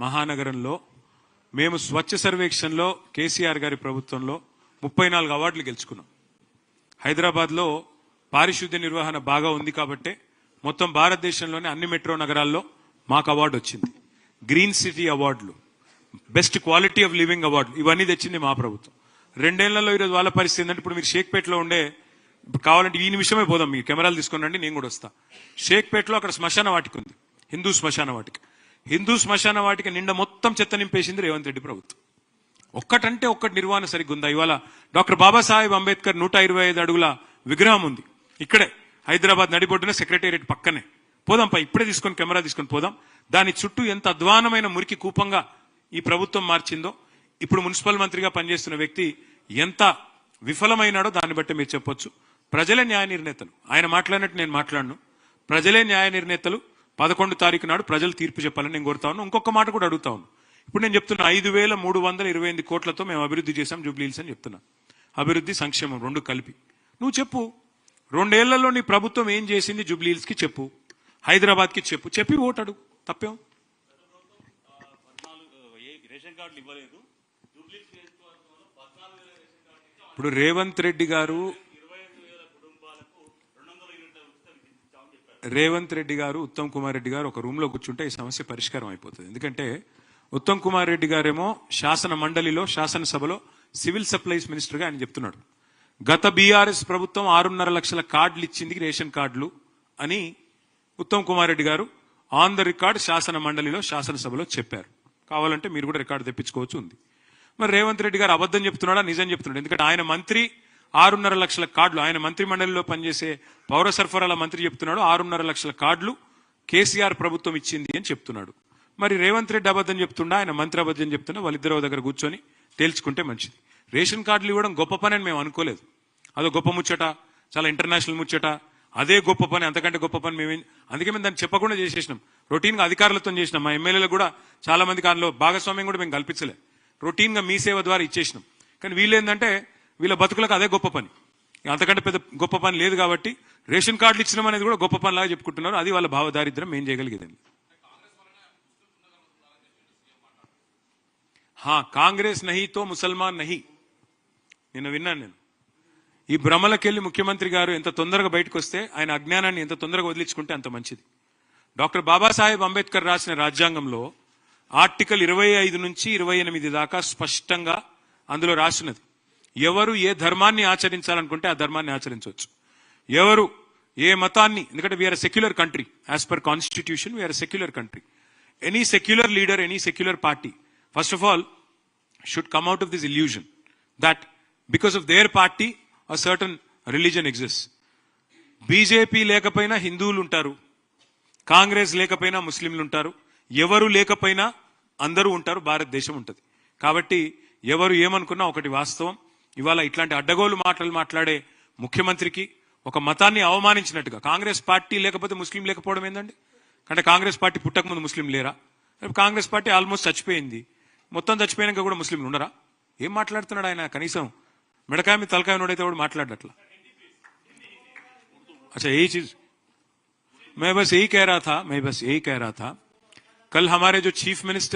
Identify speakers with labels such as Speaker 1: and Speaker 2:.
Speaker 1: మహానగరంలో మేము స్వచ్ఛ సర్వేక్షణలో కేసీఆర్ గారి ప్రభుత్వంలో ముప్పై నాలుగు అవార్డులు గెలుచుకున్నాం. హైదరాబాద్లో పారిశుద్ధ్య నిర్వహణ బాగా ఉంది కాబట్టే మొత్తం భారతదేశంలోని అన్ని మెట్రో నగరాల్లో మాకు అవార్డు వచ్చింది. గ్రీన్ సిటీ అవార్డులు బెస్ట్ క్వాలిటీ ఆఫ్ లివింగ్ అవార్డులు ఇవన్నీ తెచ్చింది మా ప్రభుత్వం. రెండేళ్ళలో ఈరోజు వాళ్ళ పరిస్థితి ఏంటంటే ఇప్పుడు మీరు షేక్పేటలో ఉండే కావాలంటే ఈ నిమిషమే పోదాం మీ కెమెరాలు తీసుకుని రండి నేను కూడా వస్తా. షేక్పేటలో అక్కడ శ్మశాన వాటిక ఉంది హిందూ శ్మశాన వాటిక. హిందూ శ్మశాన వాటిక నిండా మొత్తం చెత్త నింపేసింది రేవంత్ రెడ్డి ప్రభుత్వం. ఒక్కటంటే ఒక్కటి నిర్వహణ సరిగ్గా ఉందా ఇవాళ డాక్టర్ బాబాసాహెబ్ అంబేద్కర్ నూట ఇరవై ఐదు అడుగుల విగ్రహం ఉంది. ఇక్కడే హైదరాబాద్ నడిబొడ్డున సెక్రటేరియట్ పక్కనే. పోదాం పై ఇప్పుడే తీసుకొని కెమెరా తీసుకొని పోదాం. దాని చుట్టూ ఎంత అధ్వానమైన మురికి కూపంగా ఈ ప్రభుత్వం మార్చిందో ఇప్పుడు మున్సిపల్ మంత్రిగా పనిచేస్తున్న వ్యక్తి ఎంత విఫలమైనాడో దాన్ని బట్టి మీరు చెప్పొచ్చు. ప్రజలే న్యాయ నిర్ణేతలు. ఆయన మాట్లాడినట్టు నేను మాట్లాడను. ప్రజలే న్యాయ నిర్ణేతలు. పదకొండు తారీఖు నాడు ప్రజలు తీర్పు చెప్పాలని నేను కోరుతా ఉన్నాను ఇంకొక మాట కూడా అడుగుతా ఉన్నాను ఇప్పుడు నేను చెప్తున్నా ఐదు వేల మూడు వందల ఇరవై ఎనిమిది కోట్లతో మేము అభివృద్ధి చేశాం జూబ్లీహిల్స్ అని చెప్తున్నా. అభివృద్ధి సంక్షేమం రెండు కలిపి. నువ్వు చెప్పు. రెండేళ్ళలో నీ ప్రభుత్వం ఏం చేసింది జూబ్లీహిల్స్కి చెప్పు. హైదరాబాద్కి చెప్పు. చెప్పి ఓటు అడుగు. తప్పేం? ఇప్పుడు రేవంత్ రెడ్డి గారు
Speaker 2: ఇరవై ఐదు వేల కుటుంబాలకు రెండు వందల యూనిట్ల ఉచిత విద్యుత్ ఇచ్చామని చెప్పారు
Speaker 1: రేవంత్ రెడ్డి గారు ఉత్తమ్ కుమార్ రెడ్డి గారు ఒక రూమ్లో కూర్చుంటే ఈ సమస్య పరిష్కారం అయిపోతుంది. ఎందుకంటే ఉత్తమ్ కుమార్ రెడ్డి గారేమో శాసన మండలిలో శాసనసభలో సివిల్ సప్లైస్ మినిస్టర్గా ఆయన చెప్తున్నాడు. గత బీఆర్ఎస్ ప్రభుత్వం ఆరున్నర లక్షల కార్డులు ఇచ్చింది రేషన్ కార్డులు అని ఉత్తమ్ కుమార్ రెడ్డి గారు ఆన్ ద రికార్డ్ శాసన మండలిలో శాసనసభలో చెప్పారు. కావాలంటే మీరు కూడా రికార్డు తెప్పించుకోవచ్చు ఉంది. మరి రేవంత్ రెడ్డి గారు అబద్ధం చెప్తున్నాడా? నిజం చెప్తున్నాడు. ఎందుకంటే ఆయన మంత్రి ఆరున్నర లక్షల కార్డులు. ఆయన మంత్రి మండలిలో పనిచేసే పౌర సరఫరాల మంత్రి చెప్తున్నాడు ఆరున్నర లక్షల కార్డులు కేసీఆర్ ప్రభుత్వం ఇచ్చింది అని చెప్తున్నాడు. మరి రేవంత్ రెడ్డి అబద్ధం చెప్తుండా? ఆయన మంత్రి అబద్ధం చెప్తున్నా? వాళ్ళిద్దరు దగ్గర కూర్చొని తేల్చుకుంటే మంచిది. రేషన్ కార్డులు ఇవ్వడం గొప్ప పని అని మేము అనుకోలేదు. అదో గొప్ప ముచ్చట చాలా ఇంటర్నేషనల్ ముచ్చట అదే గొప్ప పని అంతకంటే గొప్ప పని మేము అందుకే మేము దాన్ని చెప్పకుండా చేసేసినాం. రొటీన్గా అధికారులతో చేసినాం. మా ఎమ్మెల్యేలు కూడా చాలా మంది దానిలో భాగస్వామ్యం కూడా మేము కల్పించలే. రొటీన్గా మీ సేవ ద్వారా ఇచ్చేసినాం. కానీ వీళ్ళు ఏంటంటే వీళ్ళ బతుకులకు అదే గొప్ప పని. అంతకంటే పెద్ద గొప్ప పని లేదు కాబట్టి రేషన్ కార్డులు ఇచ్చడం అనేది కూడా గొప్ప పని లాగా చెప్పుకుంటున్నారు. అది వాళ్ళ భావ ఏం చేయగలిగేదండి. హా కాంగ్రెస్ నహితో ముసల్మాన్ నహి. నిన్న విన్నాను నేను. ఈ భ్రమలకెళ్ళి ముఖ్యమంత్రి గారు ఎంత తొందరగా బయటకు వస్తే ఆయన అజ్ఞానాన్ని ఎంత తొందరగా వదిలించుకుంటే అంత మంచిది. డాక్టర్ బాబాసాహెబ్ అంబేద్కర్ రాసిన రాజ్యాంగంలో ఆర్టికల్ ఇరవై ఐదు నుంచి ఇరవై ఎనిమిది దాకా స్పష్టంగా అందులో రాసినది. ఎవరు ఏ ధర్మాన్ని ఆచరించాలనుకుంటే ఆ ధర్మాన్ని ఆచరించవచ్చు. ఎవరు ఏ మతాన్ని ఎందుకంటే we are secular country as per constitution we are secular country any secular leader any secular party first of all should come out of this illusion that because of their party a certain religion exist BJP లేకపోయినా హిందువులు ఉంటారు కాంగ్రెస్ లేకపోయినా ముస్లింలు ఉంటారు ఎవరు లేకపోయినా అందరూ ఉంటారు భారతదేశం ఉంటుంది. కాబట్టి ఎవరు ఏమనుకున్నా ఒకటి వాస్తవం ఇవాళ ఇట్లాంటి అడ్డగోలు మాటలు మాట్లాడే ముఖ్యమంత్రికి ఒక మతాన్ని అవమానించినట్టుగా కాంగ్రెస్ పార్టీ లేకపోతే ముస్లిం లేకపోవడం ఏందండి అంటే కాంగ్రెస్ పార్టీ పుట్టక ముందు ముస్లిం లేరా రేపు కాంగ్రెస్ పార్టీ ఆల్మోస్ట్ చచ్చిపోయింది మొత్తం చచ్చిపోయినాక కూడా ముస్లింలు ఉండరా ఏం మాట్లాడుతున్నాడు ఆయన కనీసం మిడకాయ మీద తలకాయ నోడైతే కూడా మాట్లాడట్లా अच्छा यही चीज मैं बस यही कह रहा था मैं बस यही कह रहा था कल हमारे जो चीफ मिनिस्टर